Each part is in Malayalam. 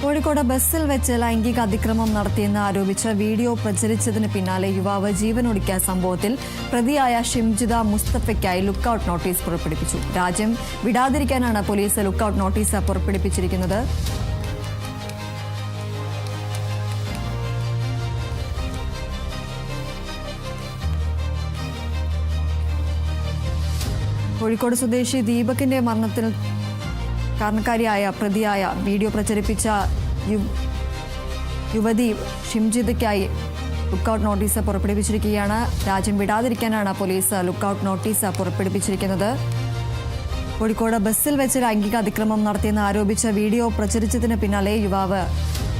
കോഴിക്കോട് ബസ്സിൽ വെച്ച് ലൈംഗിക അതിക്രമം നടത്തിയെന്ന് ആരോപിച്ച് വീഡിയോ പ്രചരിച്ചതിന് പിന്നാലെ യുവാവ് ജീവനൊടുക്കിയ സംഭവത്തിൽ പ്രതിയായ ഷിംജിത മുസ്തഫയ്ക്കായി ലുക്കൌട്ട് നോട്ടീസ് പുറപ്പെടുവിച്ചു. രാജ്യം വിടാതിരിക്കാനാണ് പോലീസ് ലുക്കൌട്ട് നോട്ടീസ് പുറപ്പെടുവിച്ചിരിക്കുന്നത് കോഴിക്കോട് സ്വദേശി ദീപകിന്റെ മരണത്തിൽ കാരണക്കാരിയായ പ്രതിയായ വീഡിയോ പ്രചരിപ്പിച്ച യു- യുവതി ഷിംജിതയ്ക്കായി ലുക്കൌട്ട് നോട്ടീസ് പുറപ്പെടുവിച്ചിരിക്കുകയാണ്. രാജ്യം വിടാതിരിക്കാനാണ് പോലീസ് ലുക്കൌട്ട് നോട്ടീസ് പുറപ്പെടുവിച്ചിരിക്കുന്നത്. കോഴിക്കോട് ബസ്സിൽ വെച്ച് ലൈംഗിക അതിക്രമം നടത്തിയെന്ന് ആരോപിച്ച വീഡിയോ പ്രചരിച്ചതിന് പിന്നാലെ യുവാവ്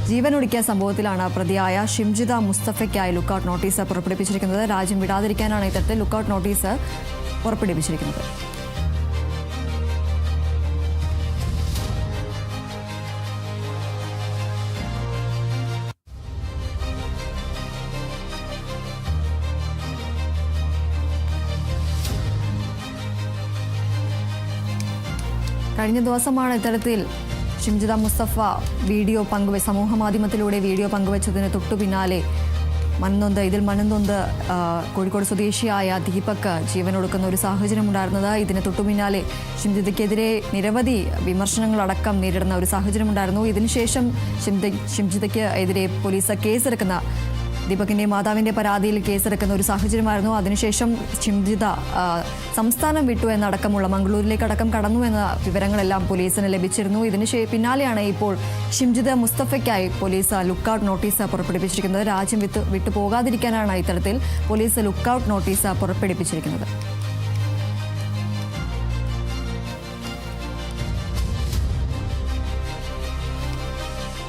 ജീവനൊടുക്കിയ സംഭവത്തിലാണ് പ്രതിയായ ഷിംജിത മുസ്തഫയ്ക്കായി ലുക്കൌട്ട് നോട്ടീസ് പുറപ്പെടുവിച്ചിരിക്കുന്നത്. രാജ്യം വിടാതിരിക്കാനാണ് ഇത്തരത്തിൽ ലുക്കൌട്ട് നോട്ടീസ് പുറപ്പെടുവിച്ചിരിക്കുന്നത്. കഴിഞ്ഞ ദിവസമാണ് ഇത്തരത്തിൽ ഷിംജിത മുസ്തഫ വീഡിയോ പങ്കുവെ സമൂഹ മാധ്യമത്തിലൂടെ വീഡിയോ പങ്കുവച്ചതിന് തൊട്ടു പിന്നാലെ മന്നൊന്ത് ഇതിൽ മന്നൊന്ത് കോഴിക്കോട് സ്വദേശിയായ ദീപക് ജീവനൊടുക്കുന്ന ഒരു സാഹചര്യം ഉണ്ടായിരുന്നത്. ഇതിന് തൊട്ടുപിന്നാലെ ഷിംജിതയ്ക്കെതിരെ നിരവധി വിമർശനങ്ങളടക്കം നേരിടുന്ന ഒരു സാഹചര്യം ഉണ്ടായിരുന്നു. ഇതിനുശേഷം ഷിംജിത ഷിംജിതയ്ക്ക് എതിരെ പോലീസ് കേസെടുക്കുന്ന ദീപകിന്റെ മാതാവിന്റെ പരാതിയിൽ കേസെടുക്കുന്ന ഒരു സാഹചര്യമായിരുന്നു. അതിനുശേഷം ചിന്തിത സംസ്ഥാനം വിട്ടു എന്നടക്കമുള്ള മംഗളൂരിലേക്ക് അടക്കം കടന്നു എന്ന വിവരങ്ങളെല്ലാം പോലീസിന് ലഭിച്ചിരുന്നു. ഇതിന് പിന്നാലെയാണ് ഇപ്പോൾ ഷിംജിത മുസ്തഫയ്ക്കായി പോലീസ് ലുക്കൌട്ട് നോട്ടീസ് പുറപ്പെടുവിച്ചിരിക്കുന്നത്. രാജ്യം വിട്ടു വിട്ടു പോകാതിരിക്കാനാണ് ഇത്തരത്തിൽ പോലീസ് ലുക്കൌട്ട് നോട്ടീസ് പുറപ്പെടുവിച്ചിരിക്കുന്നത്.